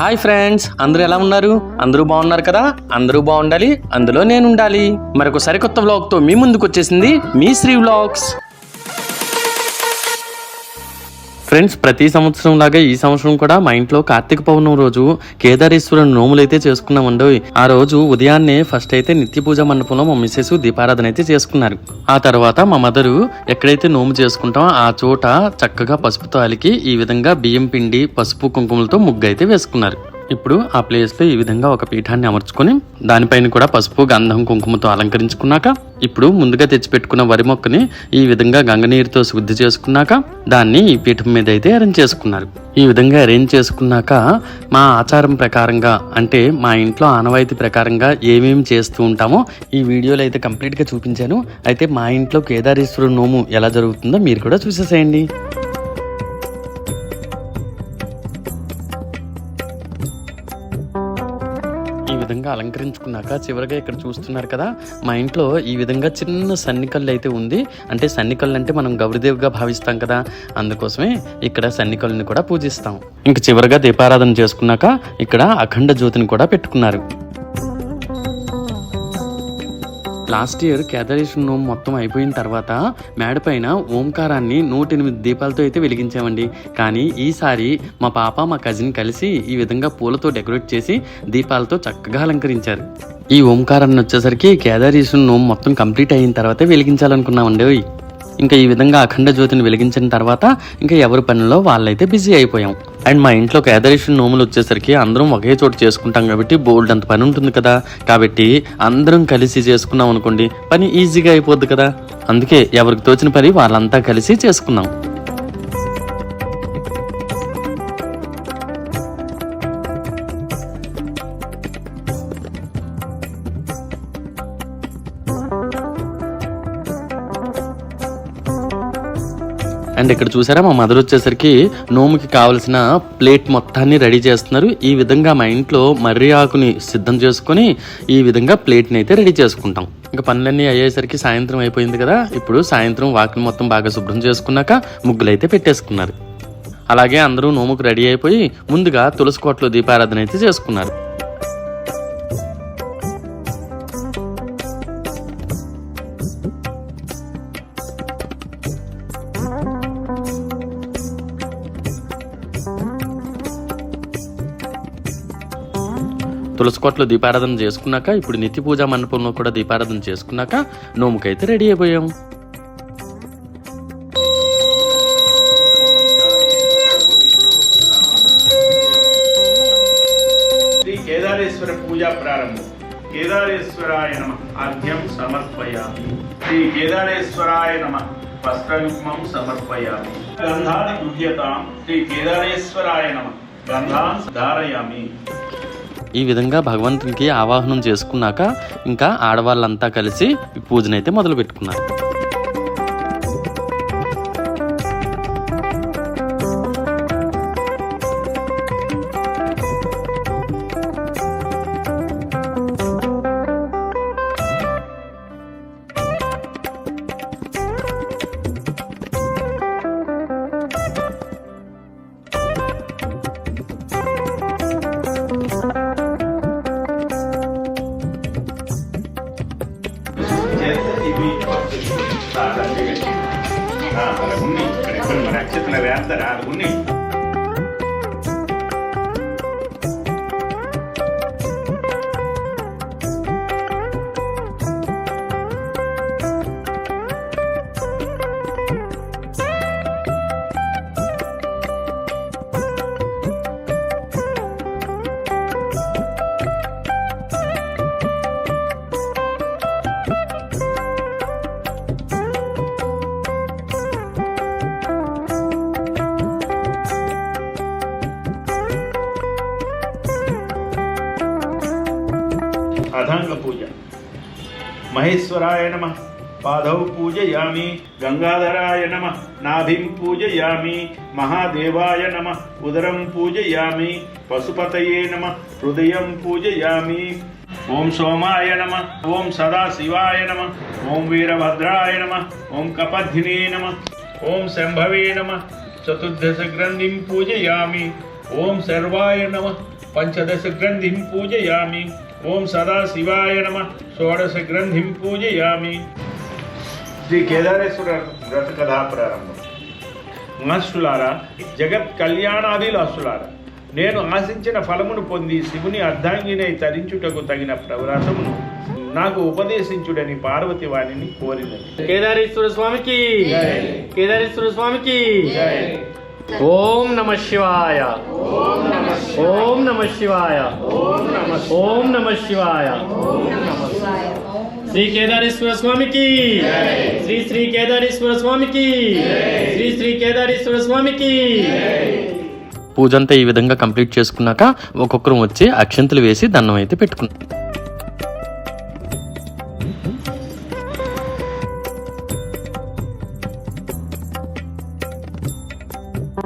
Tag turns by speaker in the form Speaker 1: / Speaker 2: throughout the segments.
Speaker 1: Hi friends అందరూ ఎలా ఉన్నారు? అందరూ బాగున్నారు కదా? అందరూ బాగుండాలి అందులో నేను ఉండాలి మరొక సరికొత్త వ్లాగ్తో మీ ముందుకు వచ్చేసింది మీ శ్రీ వ్లాగ్స్ ఫ్రెండ్స్ ప్రతి సంవత్సరం లాగా ఈ సంవత్సరం కూడా మా ఇంట్లో కార్తీక పౌర్ణమి రోజు కేదారేశ్వరుని నోములు అయితే చేసుకున్నామండి. ఆ రోజు ఉదయాన్నే ఫస్ట్ అయితే నిత్య పూజ మండపంలో మా మిస్సెస్ దీపారాధన అయితే చేసుకున్నారు. ఆ తర్వాత మా మదరు ఎక్కడైతే నోము చేసుకుంటామో ఆ చోట చక్కగా పసుపుతో అలికి ఈ విధంగా బియ్యం పిండి పసుపు కుంకుమలతో ముగ్గు అయితే వేసుకున్నారు. ఇప్పుడు ఆ ప్లేస్లో ఈ విధంగా ఒక పీఠాన్ని అమర్చుకొని దానిపైన కూడా పసుపు గంధం కుంకుమతో అలంకరించుకున్నాక ఇప్పుడు ముందుగా తెచ్చిపెట్టుకున్న వరి మొక్కని ఈ విధంగా గంగనీరుతో శుద్ధి చేసుకున్నాక దాన్ని ఈ పీఠం మీద అయితే అరేంజ్ చేసుకున్నారు. ఈ విధంగా అరేంజ్ చేసుకున్నాక మా ఆచారం ప్రకారంగా అంటే మా ఇంట్లో ఆనవాయితీ ప్రకారంగా ఏమేమి చేస్తూ ఉంటామో ఈ వీడియోలో అయితే కంప్లీట్గా చూపించాను. అయితే మా ఇంట్లో కేదారేశ్వర నోము ఎలా జరుగుతుందో మీరు కూడా చూసేసేయండి. విధంగా అలంకరించుకున్నాక చివరిగా ఇక్కడ చూస్తున్నారు కదా మా ఇంట్లో ఈ విధంగా చిన్న సన్నికల్లు అయితే ఉంది. అంటే సన్నికల్లు అంటే మనం గౌరీదేవిగా భావిస్తాం కదా అందుకోసమే ఇక్కడ సన్నికల్ని కూడా పూజిస్తాం. ఇంక చివరిగా దీపారాధన చేసుకున్నాక ఇక్కడ అఖండ జ్యోతిని కూడా పెట్టుకున్నారు. లాస్ట్ ఇయర్ కేదారేశ్వర నోము మొత్తం అయిపోయిన తర్వాత మేడపైన ఓంకారాన్ని నూట ఎనిమిది దీపాలతో అయితే వెలిగించామండి. కానీ ఈసారి మా పాప మా కజిన్ కలిసి ఈ విధంగా పూలతో డెకరేట్ చేసి దీపాలతో చక్కగా అలంకరించారు. ఈ ఓంకారాన్ని వచ్చేసరికి కేదారేశ్వర నోము మొత్తం కంప్లీట్ అయిన తర్వాతే వెలిగించాలనుకున్నామండి. ఓయ్. ఇంకా ఈ విధంగా అఖండ జ్యోతిని వెలిగించిన తర్వాత ఇంకా ఎవరి పనిలో వాళ్ళైతే బిజీ అయిపోయాం. అండ్ మా ఇంట్లో కేదరేషన్ నోములు వచ్చేసరికి అందరం ఒకే చోటు చేసుకుంటాం కాబట్టి బోల్డ్ అంత పని ఉంటుంది కదా. కాబట్టి అందరం కలిసి చేసుకున్నాం అనుకోండి పని ఈజీగా అయిపోద్ది కదా. అందుకే ఎవరికి తోచిన పని వాళ్ళంతా కలిసి చేసుకున్నాం. అండ్ ఇక్కడ చూసారా మా మదర్ వచ్చేసరికి నోముకి కావలసిన ప్లేట్ మొత్తాన్ని రెడీ చేస్తున్నారు. ఈ విధంగా మా ఇంట్లో మర్రి ఆకుని సిద్ధం చేసుకొని ఈ విధంగా ప్లేట్ని అయితే రెడీ చేసుకుంటాం. ఇంకా పనులన్నీ అయ్యేసరికి సాయంత్రం అయిపోయింది కదా ఇప్పుడు సాయంత్రం వాకిని మొత్తం బాగా శుభ్రం చేసుకున్నాక ముగ్గులు అయితే పెట్టేసుకున్నారు. అలాగే అందరూ నోముకు రెడీ అయిపోయి ముందుగా తులసి కోట్లో దీపారాధన అయితే చేసుకున్నారు. తులసికోటలో దీపారాధన చేసుకున్నాక ఇప్పుడు నిత్య పూజా మండపంలో కూడా దీపారాధన చేసుకున్నాక నోముకైతే రెడీ అయిపోయాం.
Speaker 2: శ్రీ కేదారేశ్వర పూజ ప్రారంభం. కేదారేశ్వరాయ నమ అర్ఘ్యం సమర్పయామి. శ్రీ కేదారేశ్వరాయ నమ వస్త్రయుగ్మం సమర్పయామి. గంధాన్ని గృహ్యతాం శ్రీ కేదారేశ్వరాయ నమ గంధాన్ ధారయామి.
Speaker 1: ఈ విధంగా భగవంతునికి ఆవాహనం చేసుకున్నాక ఇంకా ఆడవాళ్ళంతా కలిసి పూజనైతే మొదలు పెట్టుకున్నారు
Speaker 2: అక్షతలు వేస్తారా अथांग पूजा महेश्वराय नमः पादौ पूजयामि गङ्गाधराय नमः नाभिं पूजयामि महादेवाय नमः उदरं पूजयामि पशुपतये नमः हृदयं पूजयामि। ओम सोमाय नम ओम सदा शिवाय नम ओम वीरभद्राय नम ओम कपधिने नम ओम शंभवे नम चतुर्दश ग्रंथि पूजयामी ओम सर्वाय नम पंचदश ग्रंथि पूजयामी। ఓం సదా శివాయ నమ. షోడశ గ్రంథిం పూజయామి. శ్రీ కేదారేశ్వర వ్రత కథా ప్రారంభం. మహర్షులారా జగత్ కళ్యాణాభిలాషులారా నేను ఆశించిన ఫలమును పొంది శివుని అర్ధాంగినై తరించుటకు తగిన ప్రవ్రతమును నాకు ఉపదేశించుడని పార్వతి వాణిని కోరినది.
Speaker 3: కేదారేశ్వర స్వామికి. కేదారేశ్వర స్వామికి. ఓం నమ శివాయ. ఓం నమ శివాయ. ఓం నమ శివాయ. శ్రీ కేదారేశ్వర స్వామికి. శ్రీ శ్రీ కేదారేశ్వర స్వామికి. శ్రీ శ్రీ కేదారేశ్వర స్వామికి.
Speaker 1: పూజ అంతా ఈ విధంగా కంప్లీట్ చేసుకున్నాక ఒక్కొక్కరు వచ్చి అక్షంతలు వేసి దండం అయితే పెట్టుకున్నాం.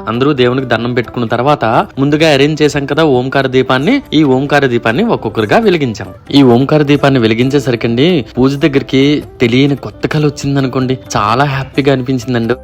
Speaker 1: అందరూ దేవునికి దండం పెట్టుకున్న తర్వాత ముందుగా అరేంజ్ చేశాం కదా ఓంకార దీపాన్ని ఈ ఓంకార దీపాన్ని ఒక్కొక్కరుగా వెలిగించాం. ఈ ఓంకార దీపాన్ని వెలిగించేసరికండి పూజ దగ్గరికి తెలియని కొత్త కళ వచ్చిందనుకోండి చాలా హ్యాపీగా అనిపించిందండి.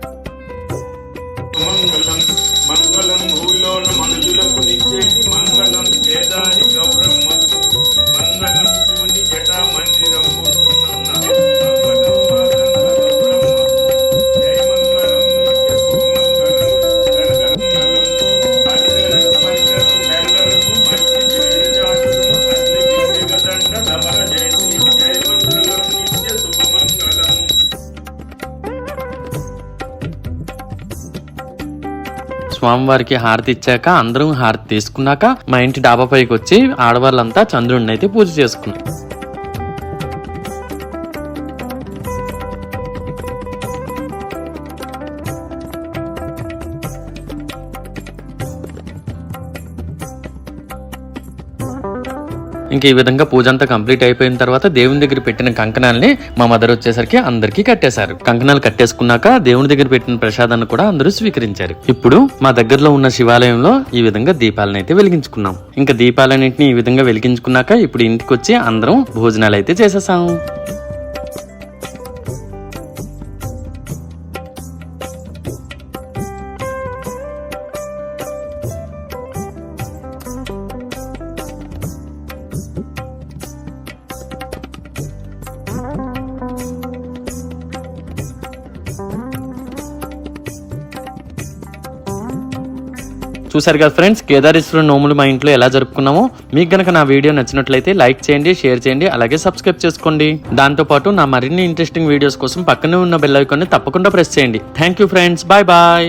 Speaker 1: స్వామివారికి హారతి ఇచ్చాక అందరం హారతి తీసుకున్నాక మా ఇంటి డాబా పైకి వచ్చి ఆడవాళ్ళంతా చంద్రుడిని అయితే పూజ చేసుకున్నాం. ఇంక ఈ విధంగా పూజ అంతా కంప్లీట్ అయిపోయిన తర్వాత దేవుని దగ్గర పెట్టిన కంకణాలని మా మదర్ వచ్చేసరికి అందరికీ కట్టేశారు. కంకణాలు కట్టేసుకున్నాక దేవుని దగ్గర పెట్టిన ప్రసాదాన్ని కూడా అందరూ స్వీకరించారు. ఇప్పుడు మా దగ్గరలో ఉన్న శివాలయంలో ఈ విధంగా దీపాలను అయితే వెలిగించుకున్నాం. ఇంకా దీపాలన్నింటినీ ఈ విధంగా వెలిగించుకున్నాక ఇప్పుడు ఇంటికి వచ్చి అందరం భోజనాలు అయితే చేసేసాము చూసారు కదా ఫ్రెండ్స్? కేదారేశ్వర నోములు మా ఇంట్లో ఎలా జరుపుకున్నామో? మీకు గనక నా వీడియో నచ్చినట్లయితే లైక్ చేయండి షేర్ చేయండి అలాగే సబ్స్క్రైబ్ చేసుకోండి. దాంతో పాటు నా మరిన్ని ఇంట్రెస్టింగ్ వీడియోస్ కోసం పక్కనే ఉన్న బెల్ ఐకాన్ని తప్పకుండా ప్రెస్ చేయండి. Thank you friends. Bye bye.